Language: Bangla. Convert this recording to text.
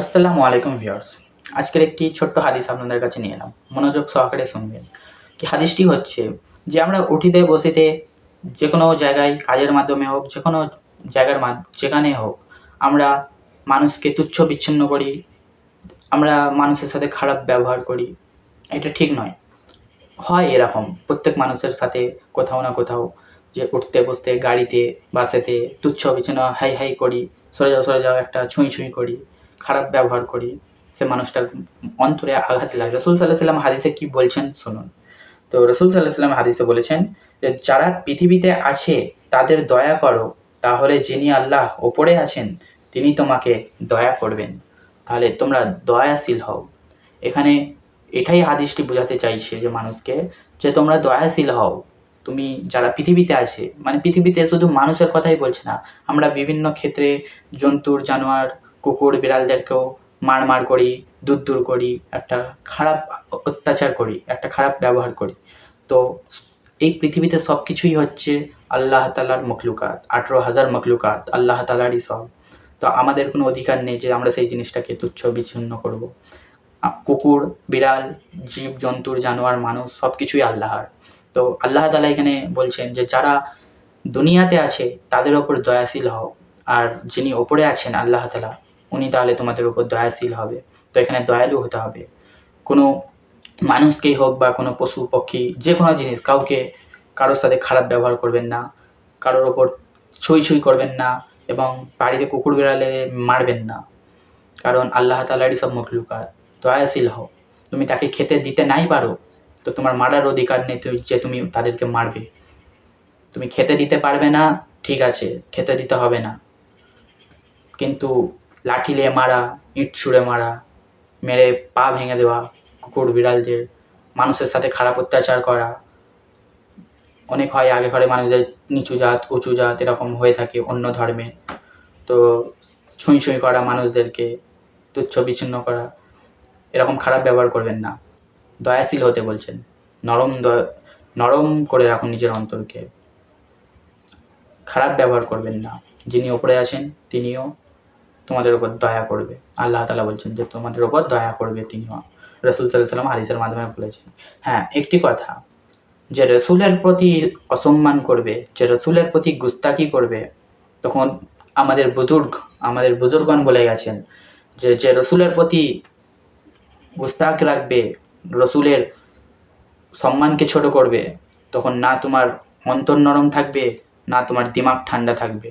আসসালামু আলাইকুম ভিউয়ার্স। আজকের একটি ছোট্ট হাদিস আপনাদের কাছে নিয়ে এলাম। মনোযোগ সহকারে শুনবেন। কি হাদিসটি হচ্ছে যে আমরা উঠিতে বসিতে যে কোনো জায়গায় কাজের মাধ্যমে হোক যে কোনো জায়গার যেখানে হোক, আমরা মানুষকে তুচ্ছ বিচ্ছিন্ন করি, আমরা মানুষের সাথে খারাপ ব্যবহার করি, এটা ঠিক নয়। হয় এরকম, প্রত্যেক মানুষের সাথে কোথাও না কোথাও যে উঠতে বসতে, গাড়িতে, বাসেতে তুচ্ছ বিচ্ছিন্ন হাই হাই করি, সরে যাও সরে যাও, একটা ছুঁই ছুঁই করি খারাপ ব্যবহার করি, সে মানুষটার অন্তরে আঘাত লাগে। রসুল সাল্লাহ সাল্লাম হাদিসে কি বলছেন শুনুন। তো রসুল সাল্লাহ সাল্লাম হাদিসে বলেছেন যে, যারা পৃথিবীতে আছে, তাদের দয়া করো, তাহলে যিনি আল্লাহ ওপরে আছেন, তিনি তোমাকে দয়া করবেন। তাহলে তোমরা দয়াশীল হও। এখানে এটাই হাদিসটি বোঝাতে চাইছে যে মানুষকে যে তোমরা দয়াশীল হও। তুমি যারা পৃথিবীতে আছে মানে পৃথিবীতে শুধু মানুষের কথাই বলছে না, আমরা বিভিন্ন ক্ষেত্রে জন্তুর, জানোয়ার কুকুর, বিড়ালদেরকেও মার মার করি দূর দূর করি, একটা খারাপ অত্যাচার করি, একটা খারাপ ব্যবহার করি। তো এই পৃথিবীতে সব কিছুই হচ্ছে আল্লাহ তালার মখলুকাত, আঠেরো হাজার মখলুকাত, আল্লাহ তালারই সব। তো আমাদের কোনো অধিকার নেই যে আমরা সেই জিনিসটাকে তুচ্ছ বিচ্ছিন্ন করব। কুকুর, বিড়াল, জীব, জন্তুর, জানোয়ার, মানুষ সব কিছুই আল্লাহর। তো আল্লাহ তালা এখানে বলছেন যে যারা দুনিয়াতে আছে তাদের ওপর দয়াশীল হও, আর যিনি ওপরে আছেন আল্লাহ তালা উনি তাহলে তোমাদের উপর দয়াশীল হবে। তো এখানে দয়ালু হতে হবে। কোনো মানুষকেই হোক বা কোনো পশু, পক্ষী, যে কোনো জিনিস, কাউকে কারোর সাথে খারাপ ব্যবহার করবেন না, কারোর ওপর ছুঁই ছুঁই করবেন না এবং বাড়িতে কুকুর বিড়ালে মারবেন না। কারণ আল্লাহ তালারই সব মখলুকাত। দয়াশীল হও। তুমি তাকে খেতে দিতে নাই পারো, তো তোমার মারার অধিকার নেই তুমি যে তুমি তাদেরকে মারবে। তুমি খেতে দিতে পারবে না, ঠিক আছে, খেতে দিতে হবে না। কিন্তু লাঠি নিয়ে মারা, ইট ছুঁড়ে মারা, মেরে পা ভেঙে দেওয়া, কুকুর বিড়ালদের, মানুষের সাথে খারাপ অত্যাচার করা। অনেক হয় আগে ঘরে মানুষদের নিচু জাত, উঁচু জাত এরকম হয়ে থাকে অন্য ধর্মে। তো ছুঁই ছুঁই করা মানুষদেরকে, তুচ্ছ বিচ্ছিন্ন করা, এরকম খারাপ ব্যবহার করবেন না। দয়াশীল হতে বলছেন। নরম নরম করে রাখুন নিজের অন্তরকে। খারাপ ব্যবহার করবেন না। যিনি ওপরে আছেন, তিনিও তোমাদের উপর দয়া করবে। আল্লাহ তালা বলছেন যে, তোমাদের উপর দয়া করবে তিনিও রসুল সাল্লাম হাদিসের মাধ্যমে বলেছেন। হ্যাঁ একটি কথা, যে রসুলের প্রতি অসম্মান করবে, যে রসুলের প্রতি গুস্তাকি করবে, তখন আমাদের বুজুর্গ, আমাদের বুজুর্গণ বলে গেছেন যে যে রসুলের প্রতি গুস্তাক রাখবে, রসুলের সম্মানকে ছোট করবে, তখন না তোমার অন্তর নরম থাকবে, না তোমার দিমাগ ঠান্ডা থাকবে।